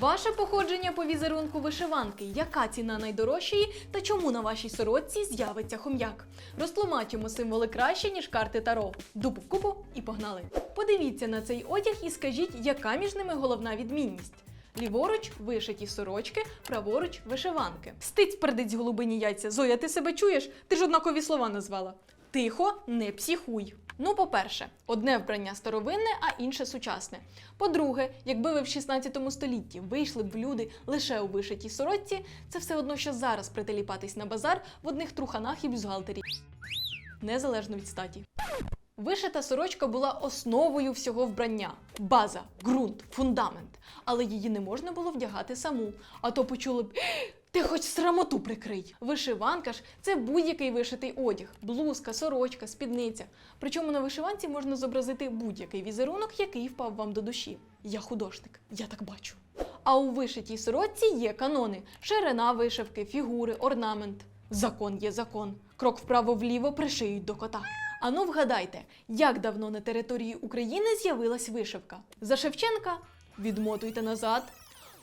Ваше походження по візерунку вишиванки. Яка ціна найдорожчої та чому на вашій сорочці з'явиться хом'як? Розтлумачимо символи краще, ніж карти Таро. Дупу купу і погнали. Подивіться на цей одяг і скажіть, яка між ними головна відмінність. Ліворуч вишиті сорочки, праворуч вишиванки. Стиць пердиць голубині яйця. Зоя, ти себе чуєш? Ти ж однакові слова назвала. Тихо, не психуй. Ну, по-перше, одне вбрання старовинне, а інше сучасне. По-друге, якби ви в 16 столітті вийшли б в люди лише у вишитій сорочці, це все одно, що зараз прителіпатись на базар в одних труханах і бюзгалтері. Незалежно від статі. Вишита сорочка була основою всього вбрання, база, ґрунт, фундамент. Але її не можна було вдягати саму, а то почули б. «Е, Ти хоч срамоту прикрий. Вишиванка ж це будь-який вишитий одяг, блузка, сорочка, спідниця. Причому на вишиванці можна зобразити будь-який візерунок, який впав вам до душі. Я художник, я так бачу. А у вишитій сорочці є канони: ширина вишивки, фігури, орнамент. Закон є закон. Крок вправо-вліво пришиють до кота. Ану вгадайте, як давно на території України з'явилась вишивка? За Шевченка? Відмотуйте назад.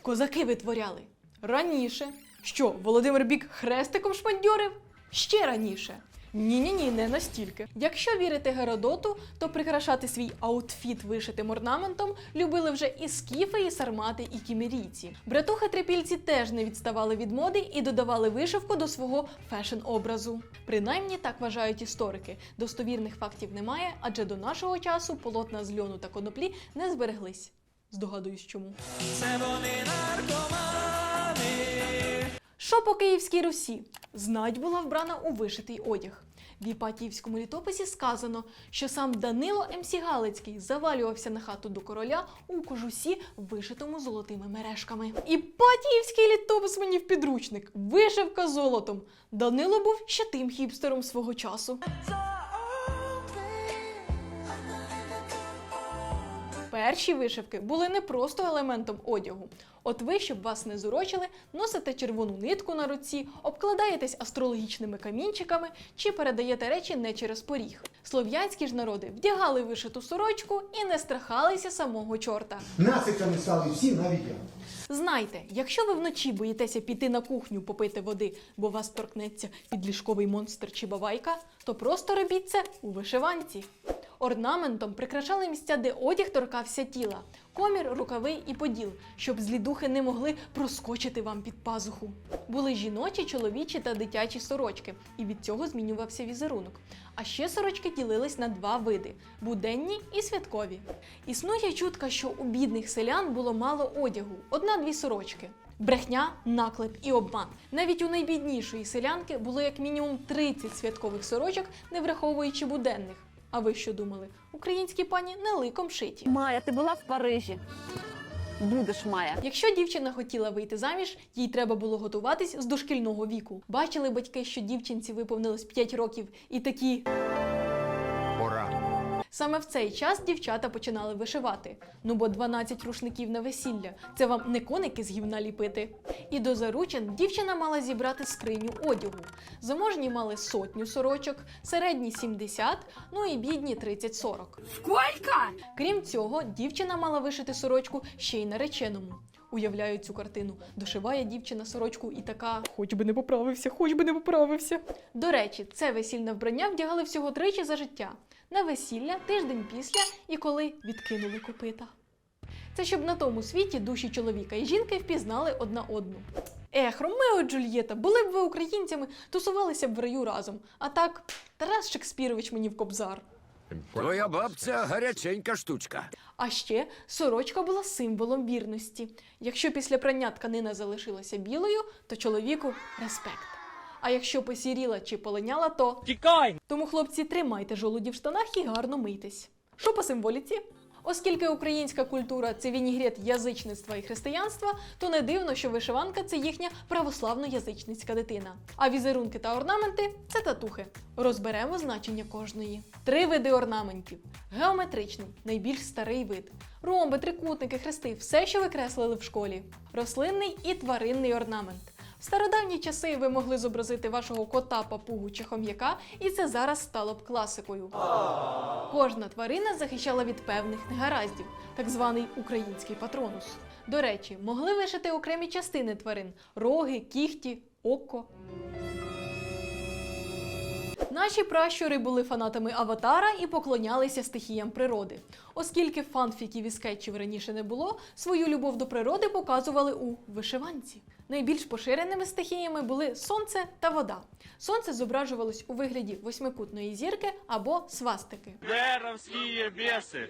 Козаки витворяли. Раніше. Що, Володимир Бік хрестиком шпандьорив? Ще раніше. Ні-ні-ні, не настільки. Якщо вірити Геродоту, то прикрашати свій аутфіт вишитим орнаментом любили вже і скіфи, і сармати, і кімерійці. Братухи трипільці теж не відставали від моди і додавали вишивку до свого фешн-образу. Принаймні так вважають історики. Достовірних фактів немає, адже до нашого часу полотна з льону та коноплі не збереглись. Здогадуюсь, чому. Це вони наркомани. Що по Київській Русі? Знать була вбрана у вишитий одяг. В Іпатіївському літописі сказано, що сам Данило М.Сі. Галицький завалювався на хату до короля у кожусі, вишитому золотими мережками. Іпатіївський літопис мені в підручник. Вишивка золотом. Данило був ще тим хіпстером свого часу. Перші вишивки були не просто елементом одягу. От ви, щоб вас не зурочили, носите червону нитку на руці, обкладаєтесь астрологічними камінчиками чи передаєте речі не через поріг. Слов'янські ж народи вдягали вишиту сорочку і не страхалися самого чорта. Насиками стали всі, навіть я. Знайте, якщо ви вночі боїтеся піти на кухню попити води, бо вас торкнеться підліжковий монстр чи бавайка, то просто робіть це у вишиванці. Орнаментом прикрашали місця, де одяг торкався тіла, комір, рукави і поділ, щоб злі духи не могли проскочити вам під пазуху. Були жіночі, чоловічі та дитячі сорочки, і від цього змінювався візерунок. А ще сорочки ділились на два види буденні і святкові. Існує чутка, що у бідних селян було мало одягу, одна-дві сорочки. Брехня, наклеп і обман. Навіть у найбіднішої селянки було як мінімум 30 святкових сорочок, не враховуючи буденних. А ви що думали? Українські пані не ликом шиті. Майя, ти була в Парижі. Будеш Майя. Якщо дівчина хотіла вийти заміж, їй треба було готуватись з дошкільного віку. Бачили батьки, що дівчинці виповнилось 5 років, і такі Пора. Саме в цей час дівчата починали вишивати. Ну бо 12 рушників на весілля це вам не коники з гівна ліпити. І до заручин дівчина мала зібрати скриню одягу. Заможні мали сотню сорочок, середні 70, ну і бідні 30-40. Сколько? Крім цього, дівчина мала вишити сорочку ще й нареченому. Уявляю цю картину. Дошиває дівчина сорочку і така. Хоч би не поправився, хоч би не поправився. До речі, це весільне вбрання вдягали всього тричі за життя: на весілля, тиждень після і коли відкинули копита. Це щоб на тому світі душі чоловіка і жінки впізнали одна одну. Ех, Ромео Джульєта, були б ви українцями, тусувалися б в раю разом. А так, Тарас Шекспірович мені в кобзар. Твоя бабця гаряченька штучка. А ще сорочка була символом вірності. Якщо після прання тканина залишилася білою, то чоловіку респект. А якщо посіріла чи полиняла, то Тікай! тому, хлопці, тримайте жолуді в штанах і гарно мийтесь. Що по символіці? Оскільки українська культура це вінігрет язичництва і християнства, то не дивно, що вишиванка це їхня православно-язичницька дитина. А візерунки та орнаменти це татухи. Розберемо значення кожної. Три види орнаментів: геометричний найбільш старий вид. Ромби, трикутники, хрести все, що ви креслили в школі. Рослинний і тваринний орнамент. Стародавні часи ви могли зобразити вашого кота, папугу чи хом'яка, і це зараз стало б класикою. Кожна тварина захищала від певних негараздів, так званий український патронус. До речі, могли вишити окремі частини тварин: роги, кіхті, око. Наші пращури були фанатами аватара і поклонялися стихіям природи. Оскільки фанфіків і скетчів раніше не було, свою любов до природи показували у вишиванці. Найбільш поширеними стихіями були сонце та вода. Сонце зображувалось у вигляді восьмикутної зірки або свастики. Деровские бесы,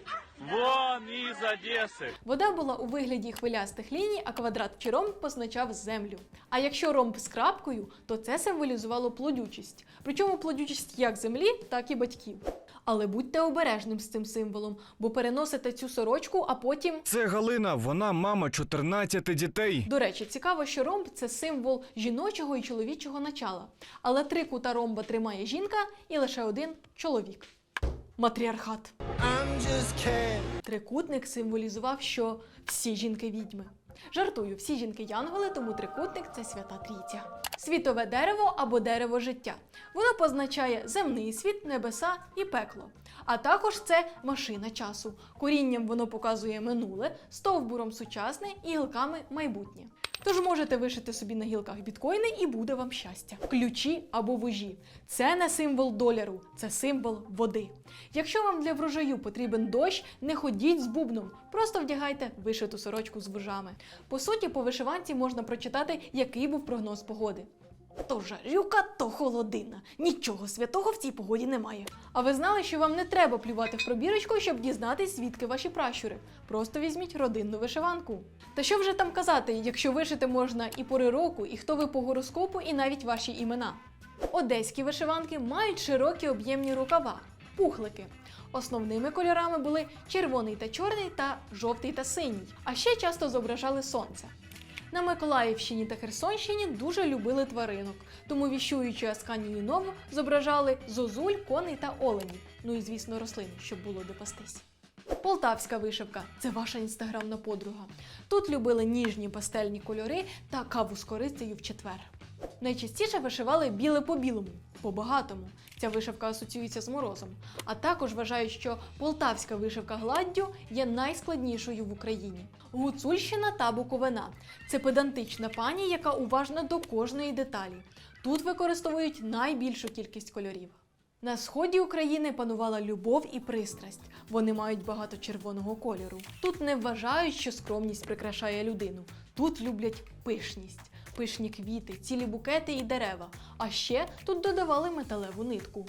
вон из Одессы. Вода була у вигляді хвилястих ліній, а квадрат чи ромб позначав землю. А якщо ромб з крапкою, то це символізувало плодючість. Причому плодючість як землі, так і батьків. Але будьте обережним з цим символом, бо переносите цю сорочку, а потім. Це Галина, вона мама 14 дітей. До речі, цікаво, що ромб це символ жіночого і чоловічого начала. Але три кута ромба тримає жінка і лише один чоловік. Матріархат. Трикутник символізував, що всі жінки відьми. Жартую, всі жінки янголи, тому трикутник це свята трійця. Світове дерево або дерево життя. Воно позначає земний світ, небеса і пекло. А також це машина часу. Корінням воно показує минуле, стовбуром сучасне і гілками майбутнє. Тож можете вишити собі на гілках біткоїни і буде вам щастя. Ключі або вужі. Це не символ доляру, це символ води. Якщо вам для врожаю потрібен дощ, не ходіть з бубном, просто вдягайте вишиту сорочку з вужами. По суті, по вишиванці можна прочитати, який був прогноз погоди. То жарюка, то холодина. Нічого святого в цій погоді немає. А ви знали, що вам не треба плювати в пробірочку, щоб дізнатись, звідки ваші пращури. Просто візьміть родинну вишиванку. Та що вже там казати, якщо вишити можна і пори року, і хто ви по гороскопу, і навіть ваші імена. Одеські вишиванки мають широкі об'ємні рукава, пухлики. Основними кольорами були червоний та чорний та жовтий та синій, а ще часто зображали сонце. На Миколаївщині та Херсонщині дуже любили тваринок, тому віщуючи Асканію Нову зображали зозуль, коней та оленів. Ну і звісно, рослин, щоб було де пастись. Полтавська вишивка це ваша інстаграмна подруга. Тут любили ніжні пастельні кольори та каву з корицею в четвер. Найчастіше вишивали біле по білому, по багатому. Ця вишивка асоціюється з морозом. А також вважають, що полтавська вишивка гладдю є найскладнішою в Україні. Гуцульщина та Буковина це педантична пані, яка уважна до кожної деталі. Тут використовують найбільшу кількість кольорів. На сході України панувала любов і пристрасть. Вони мають багато червоного кольору. Тут не вважають, що скромність прикрашає людину. Тут люблять пишність, пишні квіти, цілі букети і дерева. А ще тут додавали металеву нитку.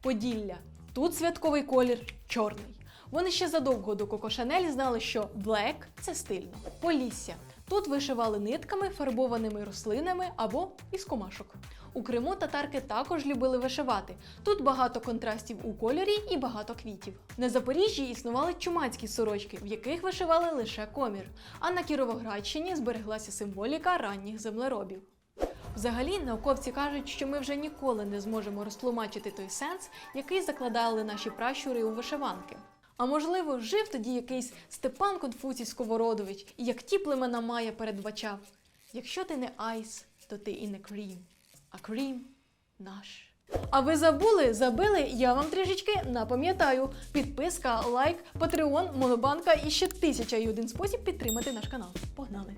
Поділля. Тут святковий колір чорний. Вони ще задовго до Коко Шанель знали, що black – це стильно. Полісся. Тут вишивали нитками, фарбованими рослинами або із комашок. У Криму татарки також любили вишивати. Тут багато контрастів у кольорі і багато квітів. На Запоріжжі існували чумацькі сорочки, в яких вишивали лише комір. А на Кіровоградщині збереглася символіка ранніх землеробів. Взагалі, науковці кажуть, що ми вже ніколи не зможемо розтлумачити той сенс, який закладали наші пращури у вишиванки. А можливо, жив тоді якийсь Степан Конфуцій Сковородович, і як ті племена Майя передбачав: якщо ти не айс, то ти і не крім, а крім наш. А ви забули, забили? Я вам трішечки напам'ятаю. Підписка, лайк, патреон, монобанка і ще тисяча і один спосіб підтримати наш канал. Погнали!